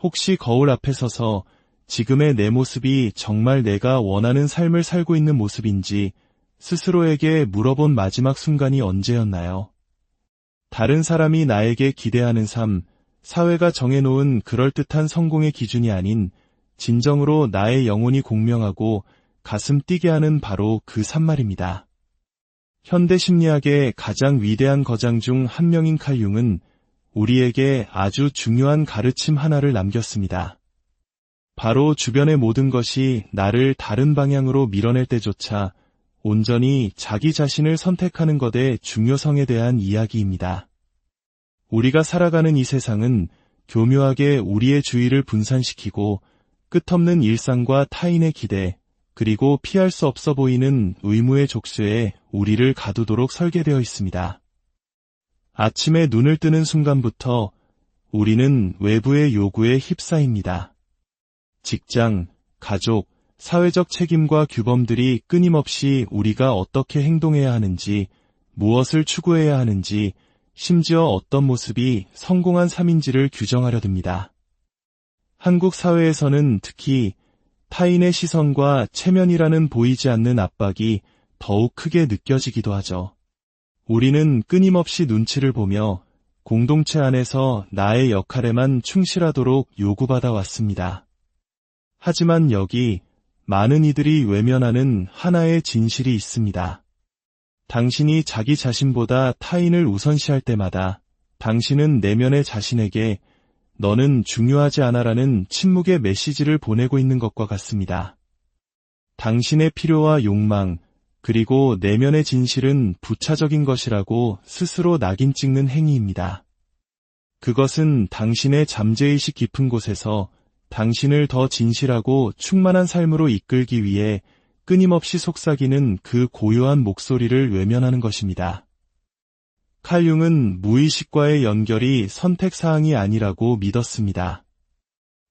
혹시 거울 앞에 서서 지금의 내 모습이 정말 내가 원하는 삶을 살고 있는 모습인지 스스로에게 물어본 마지막 순간이 언제였나요? 다른 사람이 나에게 기대하는 삶, 사회가 정해놓은 그럴듯한 성공의 기준이 아닌 진정으로 나의 영혼이 공명하고 가슴 뛰게 하는 바로 그 산말입니다. 현대 심리학의 가장 위대한 거장 중 한 명인 칼융은 우리에게 아주 중요한 가르침 하나를 남겼습니다. 바로 주변의 모든 것이 나를 다른 방향으로 밀어낼 때조차 온전히 자기 자신을 선택하는 것의 중요성에 대한 이야기입니다. 우리가 살아가는 이 세상은 교묘하게 우리의 주의를 분산시키고 끝없는 일상과 타인의 기대, 그리고 피할 수 없어 보이는 의무의 족쇄에 우리를 가두도록 설계되어 있습니다. 아침에 눈을 뜨는 순간부터 우리는 외부의 요구에 휩싸입니다. 직장, 가족, 사회적 책임과 규범들이 끊임없이 우리가 어떻게 행동해야 하는지, 무엇을 추구해야 하는지, 심지어 어떤 모습이 성공한 삶인지를 규정하려 듭니다. 한국 사회에서는 특히 타인의 시선과 체면이라는 보이지 않는 압박이 더욱 크게 느껴지기도 하죠. 우리는 끊임없이 눈치를 보며 공동체 안에서 나의 역할에만 충실하도록 요구받아 왔습니다. 하지만 여기 많은 이들이 외면하는 하나의 진실이 있습니다. 당신이 자기 자신보다 타인을 우선시할 때마다 당신은 내면의 자신에게 너는 중요하지 않아라는 침묵의 메시지를 보내고 있는 것과 같습니다. 당신의 필요와 욕망, 그리고 내면의 진실은 부차적인 것이라고 스스로 낙인 찍는 행위입니다. 그것은 당신의 잠재의식 깊은 곳에서 당신을 더 진실하고 충만한 삶으로 이끌기 위해 끊임없이 속삭이는 그 고요한 목소리를 외면하는 것입니다. 칼융은 무의식과의 연결이 선택사항이 아니라고 믿었습니다.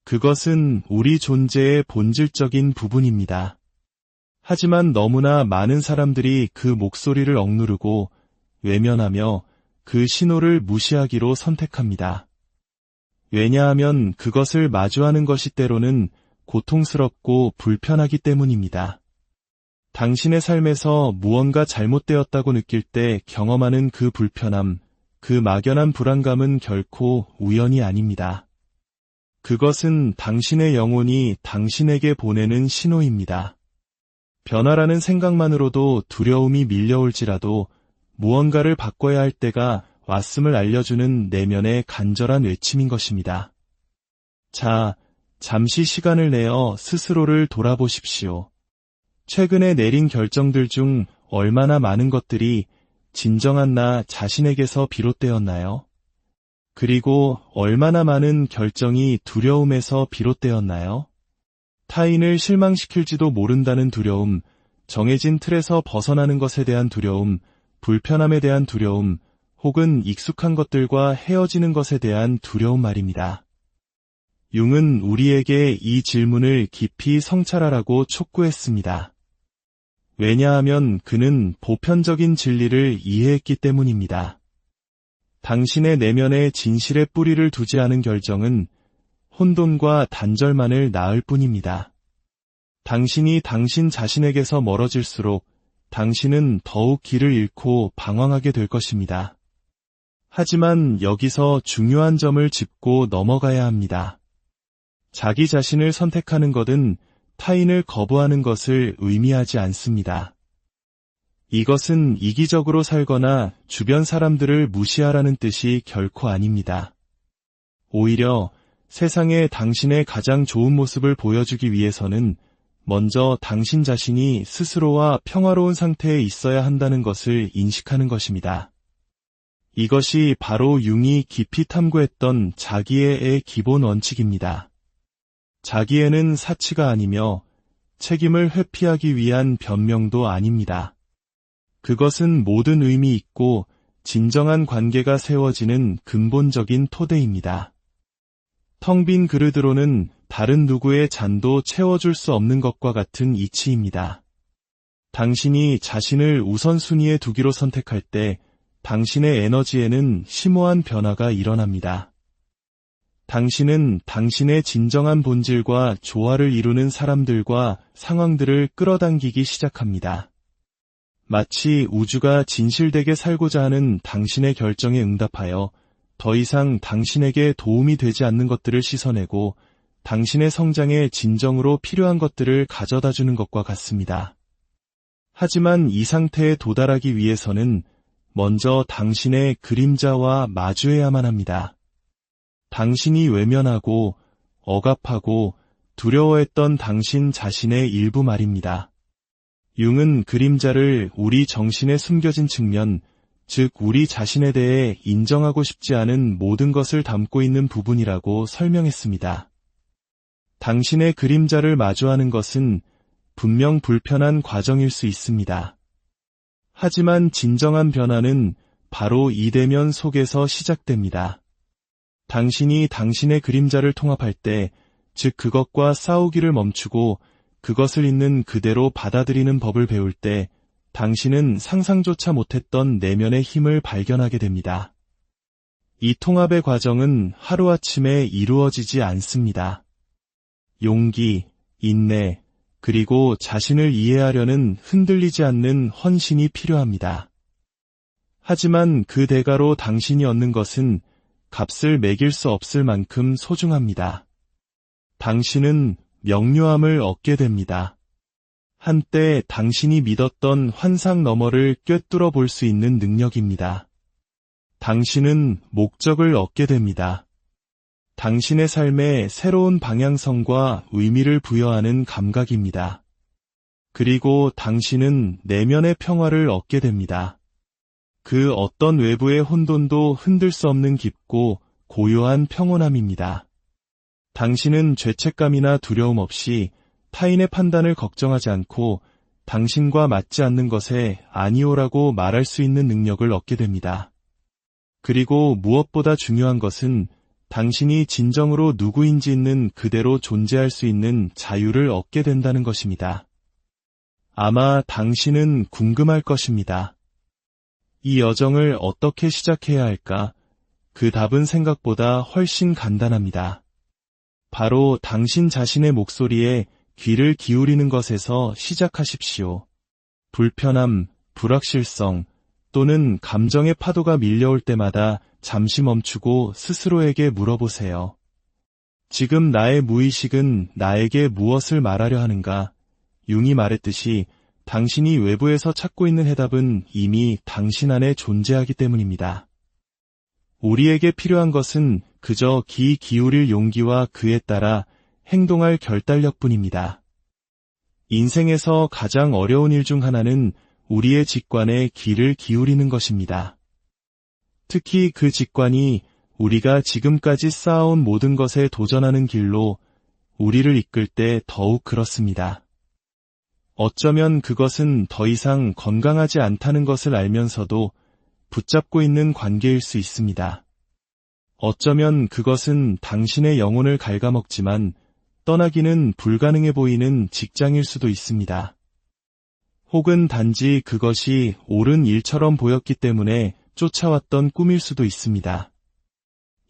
그것은 우리 존재의 본질적인 부분입니다. 하지만 너무나 많은 사람들이 그 목소리를 억누르고 외면하며 그 신호를 무시하기로 선택합니다. 왜냐하면 그것을 마주하는 것이 때로는 고통스럽고 불편하기 때문입니다. 당신의 삶에서 무언가 잘못되었다고 느낄 때 경험하는 그 불편함, 그 막연한 불안감은 결코 우연이 아닙니다. 그것은 당신의 영혼이 당신에게 보내는 신호입니다. 변화라는 생각만으로도 두려움이 밀려올지라도 무언가를 바꿔야 할 때가 왔음을 알려주는 내면의 간절한 외침인 것입니다. 자, 잠시 시간을 내어 스스로를 돌아보십시오. 최근에 내린 결정들 중 얼마나 많은 것들이 진정한 나 자신에게서 비롯되었나요? 그리고 얼마나 많은 결정이 두려움에서 비롯되었나요? 타인을 실망시킬지도 모른다는 두려움, 정해진 틀에서 벗어나는 것에 대한 두려움, 불편함에 대한 두려움, 혹은 익숙한 것들과 헤어지는 것에 대한 두려움 말입니다. 융은 우리에게 이 질문을 깊이 성찰하라고 촉구했습니다. 왜냐하면 그는 보편적인 진리를 이해했기 때문입니다. 당신의 내면에 진실의 뿌리를 두지 않은 결정은 혼돈과 단절만을 낳을 뿐입니다. 당신이 당신 자신에게서 멀어질수록 당신은 더욱 길을 잃고 방황하게 될 것입니다. 하지만 여기서 중요한 점을 짚고 넘어가야 합니다. 자기 자신을 선택하는 것은 타인을 거부하는 것을 의미하지 않습니다. 이것은 이기적으로 살거나 주변 사람들을 무시하라는 뜻이 결코 아닙니다. 오히려 세상에 당신의 가장 좋은 모습을 보여주기 위해서는 먼저 당신 자신이 스스로와 평화로운 상태에 있어야 한다는 것을 인식하는 것입니다. 이것이 바로 융이 깊이 탐구했던 자기애의 기본 원칙입니다. 자기에는 사치가 아니며 책임을 회피하기 위한 변명도 아닙니다. 그것은 모든 의미 있고 진정한 관계가 세워지는 근본적인 토대입니다. 텅 빈 그릇으로는 다른 누구의 잔도 채워줄 수 없는 것과 같은 이치입니다. 당신이 자신을 우선순위에 두기로 선택할 때 당신의 에너지에는 심오한 변화가 일어납니다. 당신은 당신의 진정한 본질과 조화를 이루는 사람들과 상황들을 끌어당기기 시작합니다. 마치 우주가 진실되게 살고자 하는 당신의 결정에 응답하여 더 이상 당신에게 도움이 되지 않는 것들을 씻어내고 당신의 성장에 진정으로 필요한 것들을 가져다 주는 것과 같습니다. 하지만 이 상태에 도달하기 위해서는 먼저 당신의 그림자와 마주해야만 합니다. 당신이 외면하고 억압하고 두려워했던 당신 자신의 일부 말입니다. 융은 그림자를 우리 정신에 숨겨진 측면, 즉 우리 자신에 대해 인정하고 싶지 않은 모든 것을 담고 있는 부분이라고 설명했습니다. 당신의 그림자를 마주하는 것은 분명 불편한 과정일 수 있습니다. 하지만 진정한 변화는 바로 이 대면 속에서 시작됩니다. 당신이 당신의 그림자를 통합할 때, 즉 그것과 싸우기를 멈추고 그것을 있는 그대로 받아들이는 법을 배울 때, 당신은 상상조차 못했던 내면의 힘을 발견하게 됩니다. 이 통합의 과정은 하루아침에 이루어지지 않습니다. 용기, 인내, 그리고 자신을 이해하려는 흔들리지 않는 헌신이 필요합니다. 하지만 그 대가로 당신이 얻는 것은 값을 매길 수 없을 만큼 소중합니다. 당신은 명료함을 얻게 됩니다. 한때 당신이 믿었던 환상 너머를 꿰뚫어 볼 수 있는 능력입니다. 당신은 목적을 얻게 됩니다. 당신의 삶에 새로운 방향성과 의미를 부여하는 감각입니다. 그리고 당신은 내면의 평화를 얻게 됩니다. 그 어떤 외부의 혼돈도 흔들 수 없는 깊고 고요한 평온함입니다. 당신은 죄책감이나 두려움 없이 타인의 판단을 걱정하지 않고 당신과 맞지 않는 것에 아니오라고 말할 수 있는 능력을 얻게 됩니다. 그리고 무엇보다 중요한 것은 당신이 진정으로 누구인지 있는 그대로 존재할 수 있는 자유를 얻게 된다는 것입니다. 아마 당신은 궁금할 것입니다. 이 여정을 어떻게 시작해야 할까? 그 답은 생각보다 훨씬 간단합니다. 바로 당신 자신의 목소리에 귀를 기울이는 것에서 시작하십시오. 불편함, 불확실성 또는 감정의 파도가 밀려올 때마다 잠시 멈추고 스스로에게 물어보세요. 지금 나의 무의식은 나에게 무엇을 말하려 하는가? 융이 말했듯이 당신이 외부에서 찾고 있는 해답은 이미 당신 안에 존재하기 때문입니다. 우리에게 필요한 것은 그저 기 기울일 용기와 그에 따라 행동할 결단력뿐입니다. 인생에서 가장 어려운 일 중 하나는 우리의 직관에 귀를 기울이는 것입니다. 특히 그 직관이 우리가 지금까지 쌓아온 모든 것에 도전하는 길로 우리를 이끌 때 더욱 그렇습니다. 어쩌면 그것은 더 이상 건강하지 않다는 것을 알면서도 붙잡고 있는 관계일 수 있습니다. 어쩌면 그것은 당신의 영혼을 갉아먹지만 떠나기는 불가능해 보이는 직장일 수도 있습니다. 혹은 단지 그것이 옳은 일처럼 보였기 때문에 쫓아왔던 꿈일 수도 있습니다.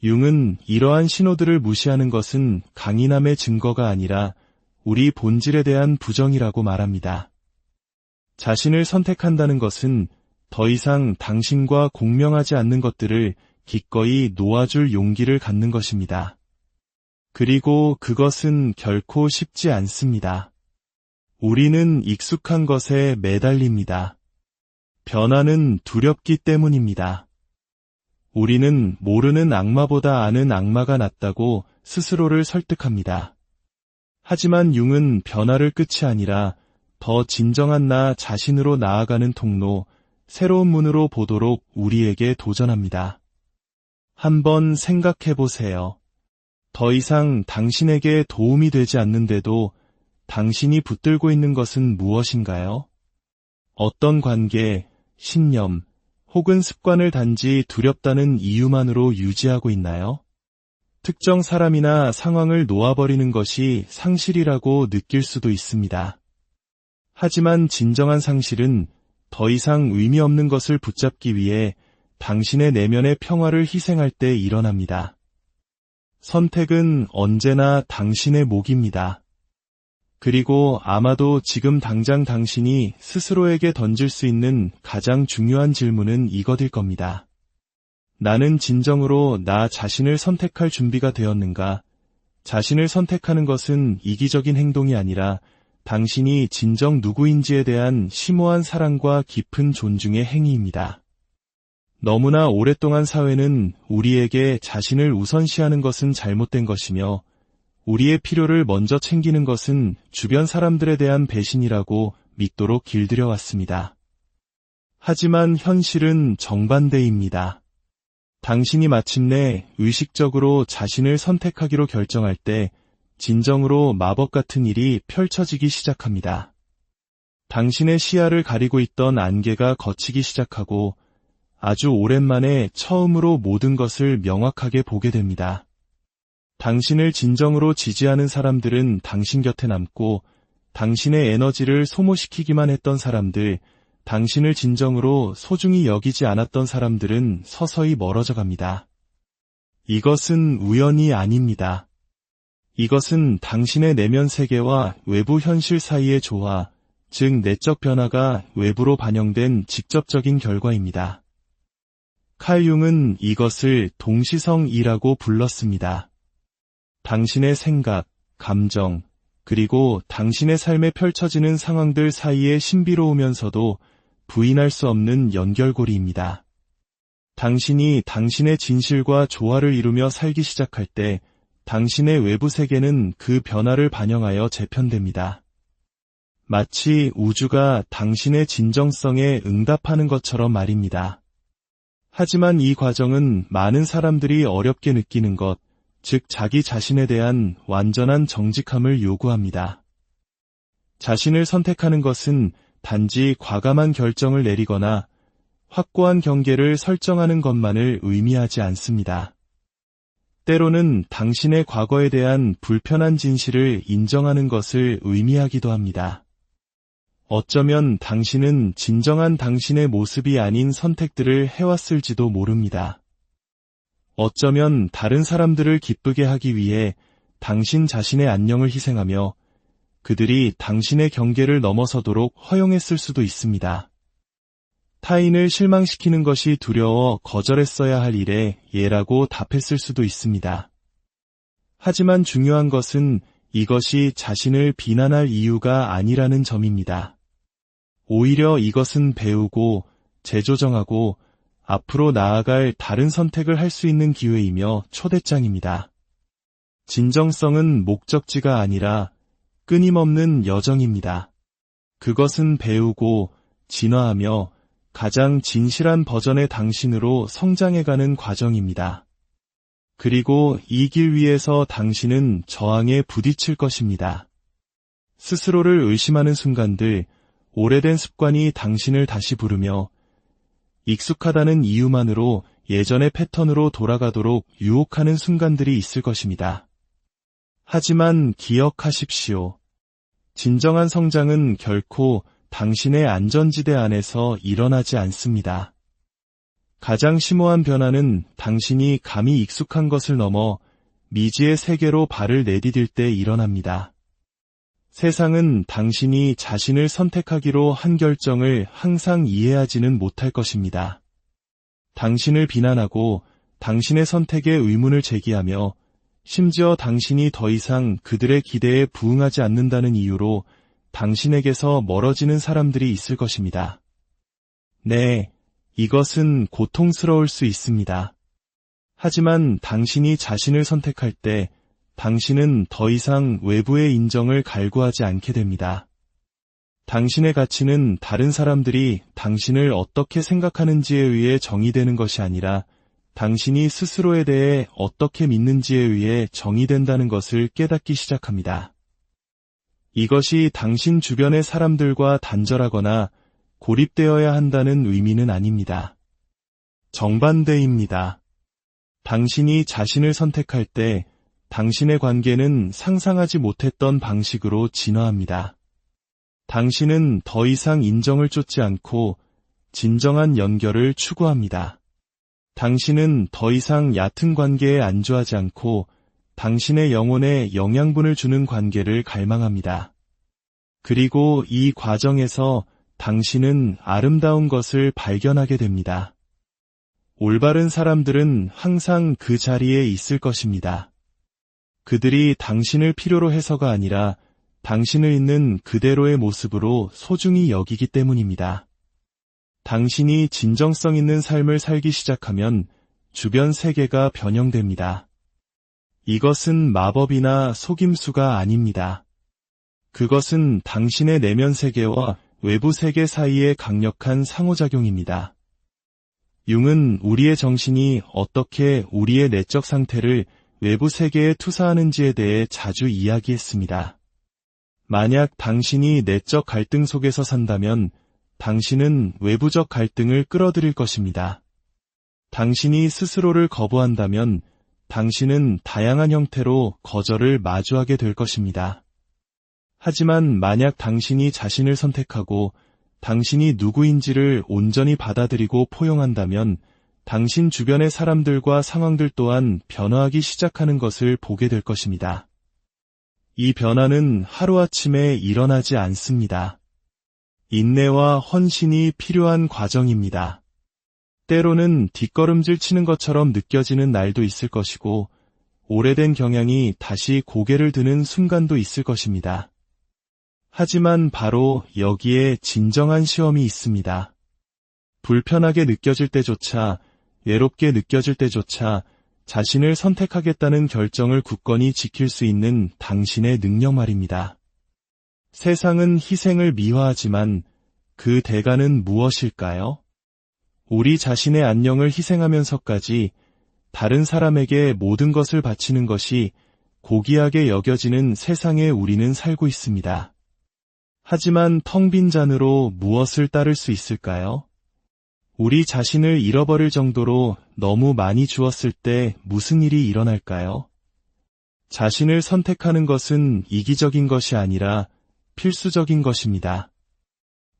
융은 이러한 신호들을 무시하는 것은 강인함의 증거가 아니라 우리 본질에 대한 부정이라고 말합니다. 자신을 선택한다는 것은 더 이상 당신과 공명하지 않는 것들을 기꺼이 놓아줄 용기를 갖는 것입니다. 그리고 그것은 결코 쉽지 않습니다. 우리는 익숙한 것에 매달립니다. 변화는 두렵기 때문입니다. 우리는 모르는 악마보다 아는 악마가 낫다고 스스로를 설득합니다. 하지만 융은 변화를 끝이 아니라 더 진정한 나 자신으로 나아가는 통로, 새로운 문으로 보도록 우리에게 도전합니다. 한번 생각해 보세요. 더 이상 당신에게 도움이 되지 않는데도 당신이 붙들고 있는 것은 무엇인가요? 어떤 관계, 신념, 혹은 습관을 단지 두렵다는 이유만으로 유지하고 있나요? 특정 사람이나 상황을 놓아버리는 것이 상실이라고 느낄 수도 있습니다. 하지만 진정한 상실은 더 이상 의미 없는 것을 붙잡기 위해 당신의 내면의 평화를 희생할 때 일어납니다. 선택은 언제나 당신의 몫입니다. 그리고 아마도 지금 당장 당신이 스스로에게 던질 수 있는 가장 중요한 질문은 이것일 겁니다. 나는 진정으로 나 자신을 선택할 준비가 되었는가? 자신을 선택하는 것은 이기적인 행동이 아니라 당신이 진정 누구인지에 대한 심오한 사랑과 깊은 존중의 행위입니다. 너무나 오랫동안 사회는 우리에게 자신을 우선시하는 것은 잘못된 것이며 우리의 필요를 먼저 챙기는 것은 주변 사람들에 대한 배신이라고 믿도록 길들여 왔습니다. 하지만 현실은 정반대입니다. 당신이 마침내 의식적으로 자신을 선택하기로 결정할 때 진정으로 마법 같은 일이 펼쳐지기 시작합니다. 당신의 시야를 가리고 있던 안개가 걷히기 시작하고 아주 오랜만에 처음으로 모든 것을 명확하게 보게 됩니다. 당신을 진정으로 지지하는 사람들은 당신 곁에 남고 당신의 에너지를 소모시키기만 했던 사람들, 당신을 진정으로 소중히 여기지 않았던 사람들은 서서히 멀어져 갑니다. 이것은 우연이 아닙니다. 이것은 당신의 내면 세계와 외부 현실 사이의 조화, 즉 내적 변화가 외부로 반영된 직접적인 결과입니다. 칼융은 이것을 동시성이라고 불렀습니다. 당신의 생각, 감정, 그리고 당신의 삶에 펼쳐지는 상황들 사이에 신비로우면서도 부인할 수 없는 연결고리입니다. 당신이 당신의 진실과 조화를 이루며 살기 시작할 때 당신의 외부 세계는 그 변화를 반영하여 재편됩니다. 마치 우주가 당신의 진정성에 응답하는 것처럼 말입니다. 하지만 이 과정은 많은 사람들이 어렵게 느끼는 것, 즉 자기 자신에 대한 완전한 정직함을 요구합니다. 자신을 선택하는 것은 단지 과감한 결정을 내리거나 확고한 경계를 설정하는 것만을 의미하지 않습니다. 때로는 당신의 과거에 대한 불편한 진실을 인정하는 것을 의미하기도 합니다. 어쩌면 당신은 진정한 당신의 모습이 아닌 선택들을 해왔을지도 모릅니다. 어쩌면 다른 사람들을 기쁘게 하기 위해 당신 자신의 안녕을 희생하며 그들이 당신의 경계를 넘어서도록 허용했을 수도 있습니다. 타인을 실망시키는 것이 두려워 거절했어야 할 일에 예라고 답했을 수도 있습니다. 하지만 중요한 것은 이것이 자신을 비난할 이유가 아니라는 점입니다. 오히려 이것은 배우고 재조정하고 앞으로 나아갈 다른 선택을 할 수 있는 기회이며 초대장입니다. 진정성은 목적지가 아니라 끊임없는 여정입니다. 그것은 배우고 진화하며 가장 진실한 버전의 당신으로 성장해가는 과정입니다. 그리고 이 길 위에서 당신은 저항에 부딪힐 것입니다. 스스로를 의심하는 순간들, 오래된 습관이 당신을 다시 부르며 익숙하다는 이유만으로 예전의 패턴으로 돌아가도록 유혹하는 순간들이 있을 것입니다. 하지만 기억하십시오. 진정한 성장은 결코 당신의 안전지대 안에서 일어나지 않습니다. 가장 심오한 변화는 당신이 감히 익숙한 것을 넘어 미지의 세계로 발을 내디딜 때 일어납니다. 세상은 당신이 자신을 선택하기로 한 결정을 항상 이해하지는 못할 것입니다. 당신을 비난하고 당신의 선택에 의문을 제기하며 심지어 당신이 더 이상 그들의 기대에 부응하지 않는다는 이유로 당신에게서 멀어지는 사람들이 있을 것입니다. 네, 이것은 고통스러울 수 있습니다. 하지만 당신이 자신을 선택할 때 당신은 더 이상 외부의 인정을 갈구하지 않게 됩니다. 당신의 가치는 다른 사람들이 당신을 어떻게 생각하는지에 의해 정의되는 것이 아니라 당신이 스스로에 대해 어떻게 믿는지에 의해 정의된다는 것을 깨닫기 시작합니다. 이것이 당신 주변의 사람들과 단절하거나 고립되어야 한다는 의미는 아닙니다. 정반대입니다. 당신이 자신을 선택할 때 당신의 관계는 상상하지 못했던 방식으로 진화합니다. 당신은 더 이상 인정을 쫓지 않고 진정한 연결을 추구합니다. 당신은 더 이상 얕은 관계에 안주하지 않고 당신의 영혼에 영양분을 주는 관계를 갈망합니다. 그리고 이 과정에서 당신은 아름다운 것을 발견하게 됩니다. 올바른 사람들은 항상 그 자리에 있을 것입니다. 그들이 당신을 필요로 해서가 아니라 당신을 있는 그대로의 모습으로 소중히 여기기 때문입니다. 당신이 진정성 있는 삶을 살기 시작하면 주변 세계가 변형됩니다. 이것은 마법이나 속임수가 아닙니다. 그것은 당신의 내면 세계와 외부 세계 사이의 강력한 상호작용입니다. 융은 우리의 정신이 어떻게 우리의 내적 상태를 외부 세계에 투사하는지에 대해 자주 이야기했습니다. 만약 당신이 내적 갈등 속에서 산다면 당신은 외부적 갈등을 끌어들일 것입니다. 당신이 스스로를 거부한다면 당신은 다양한 형태로 거절을 마주하게 될 것입니다. 하지만 만약 당신이 자신을 선택하고 당신이 누구인지를 온전히 받아들이고 포용한다면 당신 주변의 사람들과 상황들 또한 변화하기 시작하는 것을 보게 될 것입니다. 이 변화는 하루아침에 일어나지 않습니다. 인내와 헌신이 필요한 과정입니다. 때로는 뒷걸음질 치는 것처럼 느껴지는 날도 있을 것이고, 오래된 경향이 다시 고개를 드는 순간도 있을 것입니다. 하지만 바로 여기에 진정한 시험이 있습니다. 불편하게 느껴질 때조차, 외롭게 느껴질 때조차 자신을 선택하겠다는 결정을 굳건히 지킬 수 있는 당신의 능력 말입니다. 세상은 희생을 미화하지만 그 대가는 무엇일까요? 우리 자신의 안녕을 희생하면서까지 다른 사람에게 모든 것을 바치는 것이 고귀하게 여겨지는 세상에 우리는 살고 있습니다. 하지만 텅 빈 잔으로 무엇을 따를 수 있을까요? 우리 자신을 잃어버릴 정도로 너무 많이 주었을 때 무슨 일이 일어날까요? 자신을 선택하는 것은 이기적인 것이 아니라 필수적인 것입니다.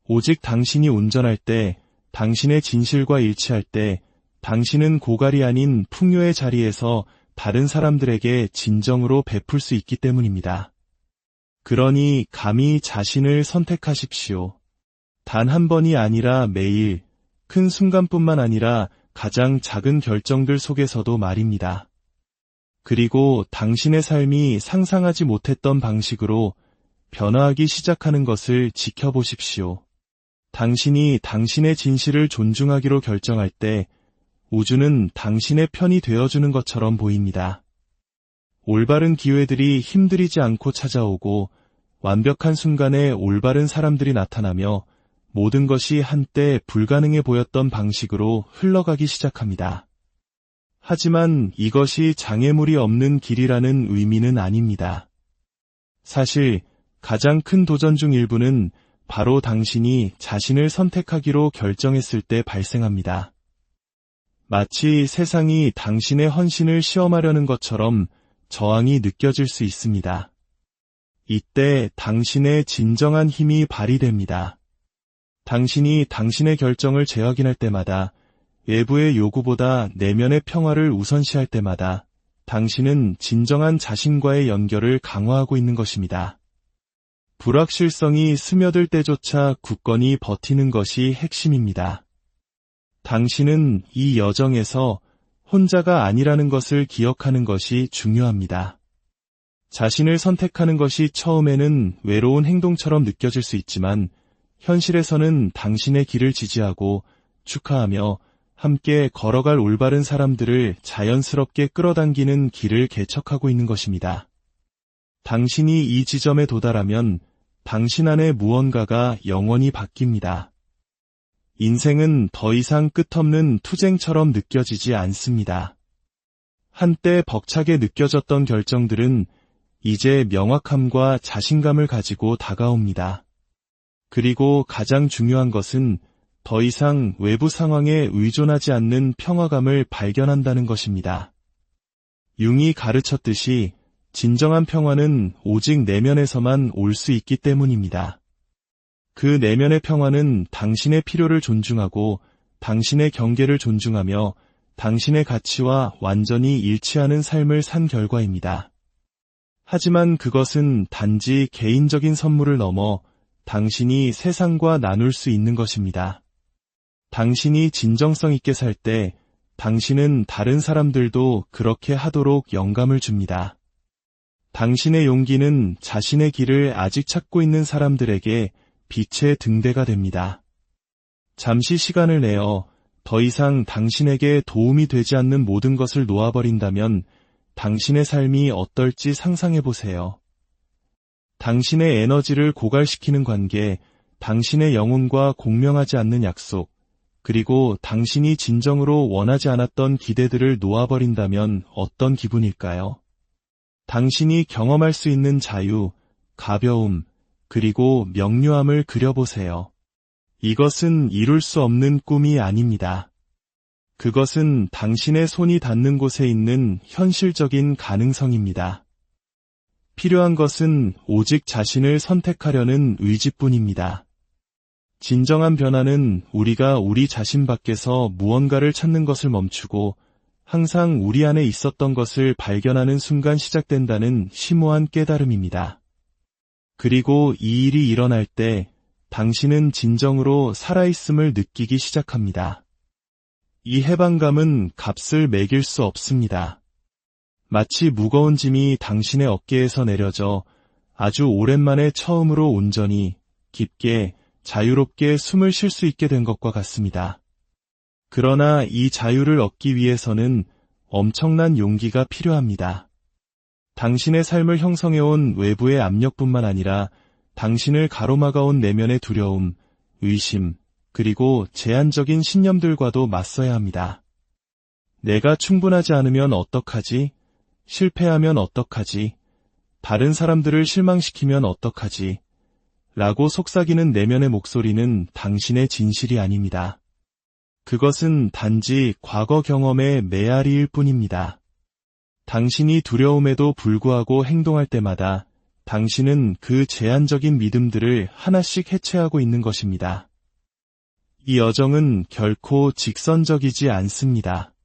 오직 당신이 운전할 때, 당신의 진실과 일치할 때, 당신은 고갈이 아닌 풍요의 자리에서 다른 사람들에게 진정으로 베풀 수 있기 때문입니다. 그러니 감히 자신을 선택하십시오. 단 한 번이 아니라 매일, 큰 순간뿐만 아니라 가장 작은 결정들 속에서도 말입니다. 그리고 당신의 삶이 상상하지 못했던 방식으로 변화하기 시작하는 것을 지켜보십시오. 당신이 당신의 진실을 존중하기로 결정할 때 우주는 당신의 편이 되어주는 것처럼 보입니다. 올바른 기회들이 힘들이지 않고 찾아오고 완벽한 순간에 올바른 사람들이 나타나며 모든 것이 한때 불가능해 보였던 방식으로 흘러가기 시작합니다. 하지만 이것이 장애물이 없는 길이라는 의미는 아닙니다. 사실 가장 큰 도전 중 일부는 바로 당신이 자신을 선택하기로 결정했을 때 발생합니다. 마치 세상이 당신의 헌신을 시험하려는 것처럼 저항이 느껴질 수 있습니다. 이때 당신의 진정한 힘이 발휘됩니다. 당신이 당신의 결정을 재확인할 때마다 외부의 요구보다 내면의 평화를 우선시할 때마다 당신은 진정한 자신과의 연결을 강화하고 있는 것입니다. 불확실성이 스며들 때조차 굳건히 버티는 것이 핵심입니다. 당신은 이 여정에서 혼자가 아니라는 것을 기억하는 것이 중요합니다. 자신을 선택하는 것이 처음에는 외로운 행동처럼 느껴질 수 있지만 현실에서는 당신의 길을 지지하고 축하하며 함께 걸어갈 올바른 사람들을 자연스럽게 끌어당기는 길을 개척하고 있는 것입니다. 당신이 이 지점에 도달하면 당신 안에 무언가가 영원히 바뀝니다. 인생은 더 이상 끝없는 투쟁처럼 느껴지지 않습니다. 한때 벅차게 느껴졌던 결정들은 이제 명확함과 자신감을 가지고 다가옵니다. 그리고 가장 중요한 것은 더 이상 외부 상황에 의존하지 않는 평화감을 발견한다는 것입니다. 융이 가르쳤듯이 진정한 평화는 오직 내면에서만 올 수 있기 때문입니다. 그 내면의 평화는 당신의 필요를 존중하고 당신의 경계를 존중하며 당신의 가치와 완전히 일치하는 삶을 산 결과입니다. 하지만 그것은 단지 개인적인 선물을 넘어 당신이 세상과 나눌 수 있는 것입니다. 당신이 진정성 있게 살 때 당신은 다른 사람들도 그렇게 하도록 영감을 줍니다. 당신의 용기는 자신의 길을 아직 찾고 있는 사람들에게 빛의 등대가 됩니다. 잠시 시간을 내어 더 이상 당신에게 도움이 되지 않는 모든 것을 놓아버린다면 당신의 삶이 어떨지 상상해 보세요. 당신의 에너지를 고갈시키는 관계, 당신의 영혼과 공명하지 않는 약속, 그리고 당신이 진정으로 원하지 않았던 기대들을 놓아버린다면 어떤 기분일까요? 당신이 경험할 수 있는 자유, 가벼움, 그리고 명료함을 그려보세요. 이것은 이룰 수 없는 꿈이 아닙니다. 그것은 당신의 손이 닿는 곳에 있는 현실적인 가능성입니다. 필요한 것은 오직 자신을 선택하려는 의지뿐입니다. 진정한 변화는 우리가 우리 자신 밖에서 무언가를 찾는 것을 멈추고 항상 우리 안에 있었던 것을 발견하는 순간 시작된다는 심오한 깨달음입니다. 그리고 이 일이 일어날 때 당신은 진정으로 살아있음을 느끼기 시작합니다. 이 해방감은 값을 매길 수 없습니다. 마치 무거운 짐이 당신의 어깨에서 내려져 아주 오랜만에 처음으로 온전히 깊게 자유롭게 숨을 쉴 수 있게 된 것과 같습니다. 그러나 이 자유를 얻기 위해서는 엄청난 용기가 필요합니다. 당신의 삶을 형성해온 외부의 압력뿐만 아니라 당신을 가로막아온 내면의 두려움, 의심, 그리고 제한적인 신념들과도 맞서야 합니다. 내가 충분하지 않으면 어떡하지? 실패하면 어떡하지? 다른 사람들을 실망시키면 어떡하지? 라고 속삭이는 내면의 목소리는 당신의 진실이 아닙니다. 그것은 단지 과거 경험의 메아리일 뿐입니다. 당신이 두려움에도 불구하고 행동할 때마다 당신은 그 제한적인 믿음들을 하나씩 해체하고 있는 것입니다. 이 여정은 결코 직선적이지 않습니다.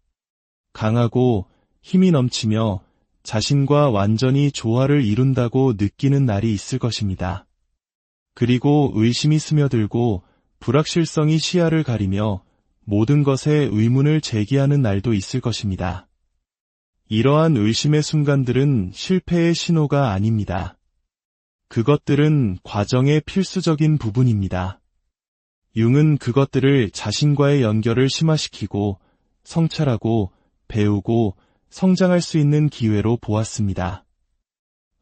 강하고 힘이 넘치며 자신과 완전히 조화를 이룬다고 느끼는 날이 있을 것입니다. 그리고 의심이 스며들고 불확실성이 시야를 가리며 모든 것에 의문을 제기하는 날도 있을 것입니다. 이러한 의심의 순간들은 실패의 신호가 아닙니다. 그것들은 과정의 필수적인 부분입니다. 융은 그것들을 자신과의 연결을 심화시키고 성찰하고 배우고 성장할 수 있는 기회로 보았습니다.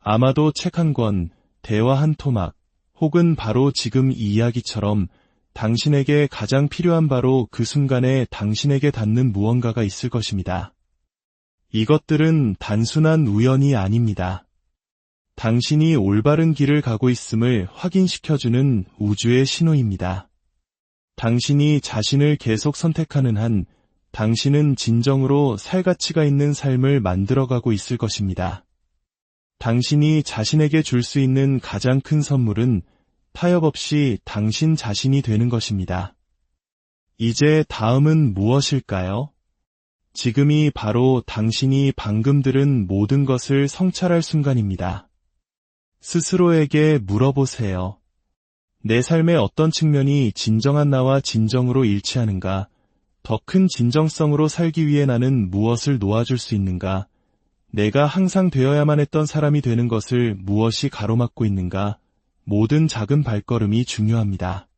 아마도 책 한 권, 대화 한 토막, 혹은 바로 지금 이 이야기처럼 당신에게 가장 필요한 바로 그 순간에 당신에게 닿는 무언가가 있을 것입니다. 이것들은 단순한 우연이 아닙니다. 당신이 올바른 길을 가고 있음을 확인시켜주는 우주의 신호입니다. 당신이 자신을 계속 선택하는 한 당신은 진정으로 살 가치가 있는 삶을 만들어가고 있을 것입니다. 당신이 자신에게 줄 수 있는 가장 큰 선물은 타협 없이 당신 자신이 되는 것입니다. 이제 다음은 무엇일까요? 지금이 바로 당신이 방금 들은 모든 것을 성찰할 순간입니다. 스스로에게 물어보세요. 내 삶의 어떤 측면이 진정한 나와 진정으로 일치하는가? 더 큰 진정성으로 살기 위해 나는 무엇을 놓아줄 수 있는가? 내가 항상 되어야만 했던 사람이 되는 것을 무엇이 가로막고 있는가? 모든 작은 발걸음이 중요합니다.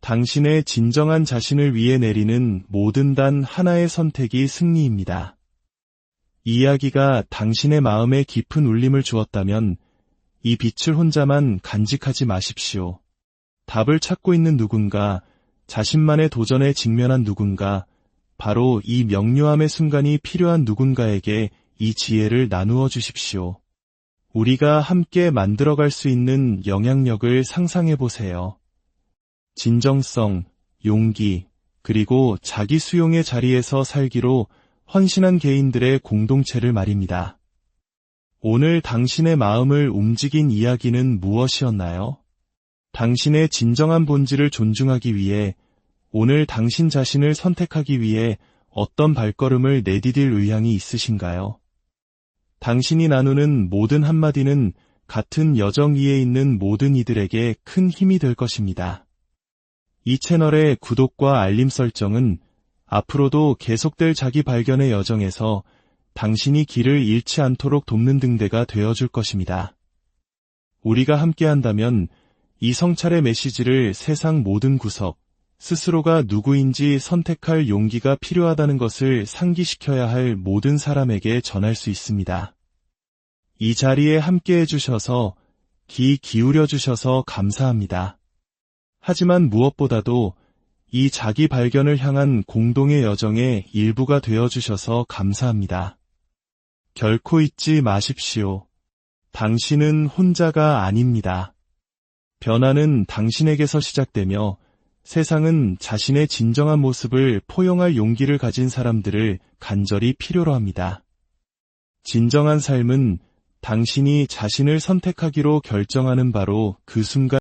당신의 진정한 자신을 위해 내리는 모든 단 하나의 선택이 승리입니다. 이야기가 당신의 마음에 깊은 울림을 주었다면 이 빛을 혼자만 간직하지 마십시오. 답을 찾고 있는 누군가, 자신만의 도전에 직면한 누군가, 바로 이 명료함의 순간이 필요한 누군가에게 이 지혜를 나누어 주십시오. 우리가 함께 만들어갈 수 있는 영향력을 상상해 보세요. 진정성, 용기, 그리고 자기 수용의 자리에서 살기로 헌신한 개인들의 공동체를 말입니다. 오늘 당신의 마음을 움직인 이야기는 무엇이었나요? 당신의 진정한 본질을 존중하기 위해 오늘 당신 자신을 선택하기 위해 어떤 발걸음을 내디딜 의향이 있으신가요? 당신이 나누는 모든 한마디는 같은 여정 위에 있는 모든 이들에게 큰 힘이 될 것입니다. 이 채널의 구독과 알림 설정은 앞으로도 계속될 자기 발견의 여정에서 당신이 길을 잃지 않도록 돕는 등대가 되어줄 것입니다. 우리가 함께한다면 이 성찰의 메시지를 세상 모든 구석, 스스로가 누구인지 선택할 용기가 필요하다는 것을 상기시켜야 할 모든 사람에게 전할 수 있습니다. 이 자리에 함께 해주셔서 귀 기울여 주셔서 감사합니다. 하지만 무엇보다도 이 자기 발견을 향한 공동의 여정의 일부가 되어 주셔서 감사합니다. 결코 잊지 마십시오. 당신은 혼자가 아닙니다. 변화는 당신에게서 시작되며 세상은 자신의 진정한 모습을 포용할 용기를 가진 사람들을 간절히 필요로 합니다. 진정한 삶은 당신이 자신을 선택하기로 결정하는 바로 그 순간